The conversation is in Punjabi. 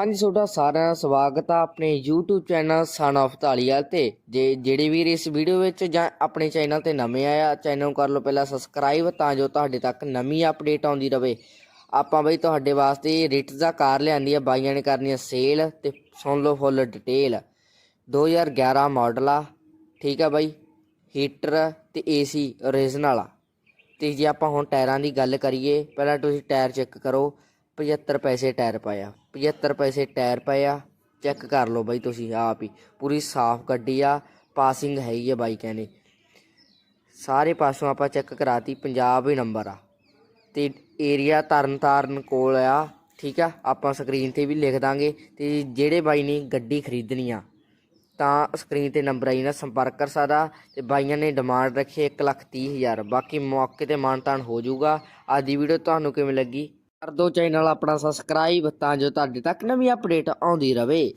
ਹਾਂਜੀ, ਤੁਹਾਡਾ ਸਾਰਿਆਂ ਦਾ ਸਵਾਗਤ ਆ ਆਪਣੇ YouTube channel son of Dhalia ਤੇ। ਜੇ ਜਿਹੜੇ ਵੀਰ ਇਸ ਵੀਡੀਓ ਵਿੱਚ ਜਾਂ ਆਪਣੇ ਚੈਨਲ ਤੇ ਨਵੇਂ ਆਇਆ ਚੈਨਲ ਨੂੰ ਕਰ ਲਓ ਪਹਿਲਾਂ ਸਬਸਕ੍ਰਾਈਬ ਤਾਂ ਜੋ ਤੁਹਾਡੇ ਤੱਕ ਨਵੀਂ ਅਪਡੇਟ ਆਉਂਦੀ ਰਹੇ ਆਪਾਂ ਬਈ ਤੁਹਾਡੇ ਵਾਸਤੇ ਰਿਟਸ ਦਾ ਕਾਰ ਲਿਆਂਦੀ ਆ, ਬਾਈਆਂ ਨੇ ਕਰਨੀ ਆ ਸੇਲ ਤੇ ਸੁਣ ਲਓ ਫੁੱਲ ਡਿਟੇਲ 2011 ਮਾਡਲ ਆ, ਠੀਕ ਆ ਬਾਈ ਹੀਟਰ ਤੇ ਏਸੀ ਓਰੀਜਨਲ ਆ। ਤੇ ਜੇ ਆਪਾਂ ਹੁਣ ਟਾਇਰਾਂ ਦੀ ਗੱਲ ਕਰੀਏ, ਪਹਿਲਾਂ ਤੁਸੀਂ ਟਾਇਰ ਚੈੱਕ ਕਰੋ। 75 ਪੈਸੇ ਟਾਇਰ ਪਾਇਆ ਆ 75 ਪੈਸੇ ਟਾਇਰ ਪਾਇਆ, ਚੈੱਕ ਕਰ ਲਓ ਬਾਈ ਤੁਸੀਂ ਆਪ ਹੀ, ਪੂਰੀ ਸਾਫ਼ ਗੱਡੀ ਆ, ਪਾਸਿੰਗ ਹੈ ਹੀ ਆ ਬਾਈ ਕਹਿੰਦੇ। ਸਾਰੇ ਪਾਸੋਂ ਆਪਾਂ ਚੈੱਕ ਕਰਾਤੀ, ਪੰਜਾਬ ਹੀ ਨੰਬਰ ਆ। ਤੇ ਏਰੀਆ ਤਰਨਤਾਰਨ ਕੋਲ ਆ, ਠੀਕ ਆ, ਆਪਾਂ ਸਕਰੀਨ ਤੇ ਵੀ ਲਿਖ ਦਾਂਗੇ, ਤੇ ਜਿਹੜੇ ਬਾਈ ਨੇ ਗੱਡੀ ਖਰੀਦਣੀ ਆ, ਤਾਂ ਸਕਰੀਨ ਤੇ ਨੰਬਰ ਆਈ ਨਾਲ ਸੰਪਰਕ ਕਰ ਸਕਦਾ, ਤੇ ਬਾਈਆਂ ਨੇ ਡਿਮਾਂਡ ਰੱਖੀ 130000 ਬਾਕੀ ਮੌਕੇ ਤੇ ਮਾਨਤਾਨ ਹੋ ਜਾਊਗਾ। ਅੱਜ ਦੀ ਵੀਡੀਓ ਤੁਹਾਨੂੰ ਕਿਵੇਂ ਲੱਗੀ? ਕਰ ਦਿਓ ਚੈਨਲ ਆਪਣਾ ਸਬਸਕ੍ਰਾਈਬ ਤਾਂ ਜੋ ਤੁਹਾਡੇ ਤੱਕ ਨਵੀਂ ਅਪਡੇਟ ਆਉਂਦੀ ਰਹੇ